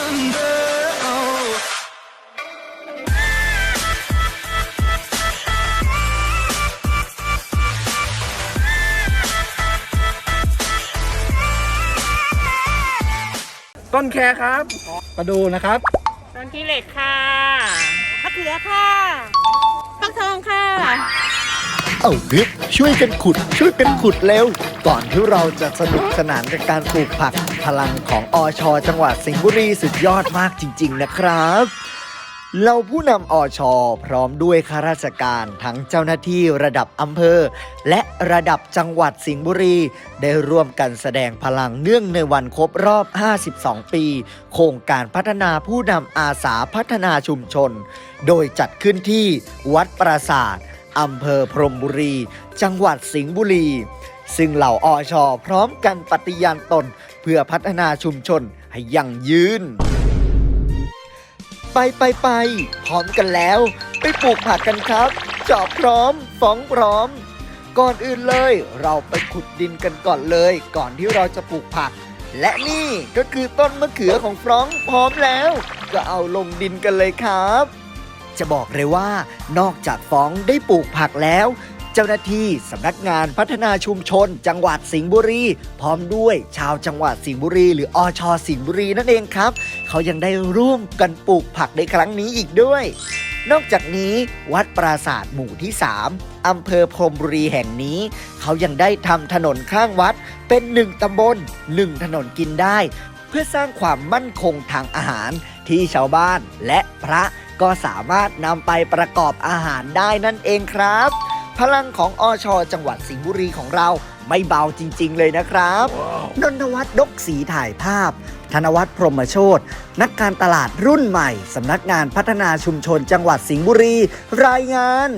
under. Oh. ต้นแคครับ มาดูนะครับ ต้นที่เหล็กค่ะมะเขือค่ะฟักทองค่ะาฮึบช่วยกันขุด ช่วยกันขุดเร็ว ก่อนที่เราจะสนุกสนานกับการปลูกผัก พลังของอชจังหวัดสิงห์บุรีสุดยอดมากจริง ๆ นะครับเราผู้นำอชพร้อมด้วยข้าราชการทั้งเจ้าหน้าที่ระดับอำเภอ และระดับจังหวัดสิงห์บุรี ได้ร่วมกันแสดงพลังเนื่องในวันครบรอบ 52 ปี โครงการพัฒนาผู้นำอาสาพัฒนาชุมชน โดยจัดขึ้นที่วัดปราศาสตร์ อำเภอพรมบุรี จังหวัดสิงห์บุรี ซึ่งเหล่าอชพร้อมกันปฏิญาณตนเพื่อพัฒนาชุมชนให้ยั่งยืน ไปไปไปพร้อมกันแล้ว ไปปลูกผักกันครับจอบพร้อมฟ้องพร้อม ก่อนอื่นเลย เราไปขุดดินกันก่อนเลย ก่อนที่เราจะปลูกผัก และนี่ก็คือต้นมะเขือของฟรองพร้อมแล้ว ก็เอาลงดินกันเลยครับ จะบอกเลยว่า นอกจากฟ้องได้ปลูกผักแล้ว เจ้าหน้าที่สำนักงานพัฒนาชุมชน จังหวัดสิงห์บุรี พร้อมด้วยชาวจังหวัดสิงห์บุรี หรืออชสิงห์บุรีนั่นเองครับ เขายังได้ร่วมกันปลูกผักในครั้งนี้อีกด้วยนอกจากนี้วัดปราศาสตร์หมู่ที่ 3 อำเภอพรมบุรีแห่งนี้ เขายังได้ทำถนนข้างวัดเป็นหนึ่งตำบลหนึ่งถนนกินได้ เพื่อสร้างความมั่นคงทางอาหารที่ชาวบ้านและพระ ก็สามารถนำไปประกอบอาหารได้นั่นเองครับ พลังของอชจังหวัดสิงห์บุรีของเราไม่เบาจริง ๆ เลยนะครับนนทวัฒน์ดกสีถ่ายภาพ ธนวัฒน์พรหมโชตนักการตลาดรุ่นใหม่ สำนักงานพัฒนาชุมชนจังหวัดสิงห์บุรี รายงาน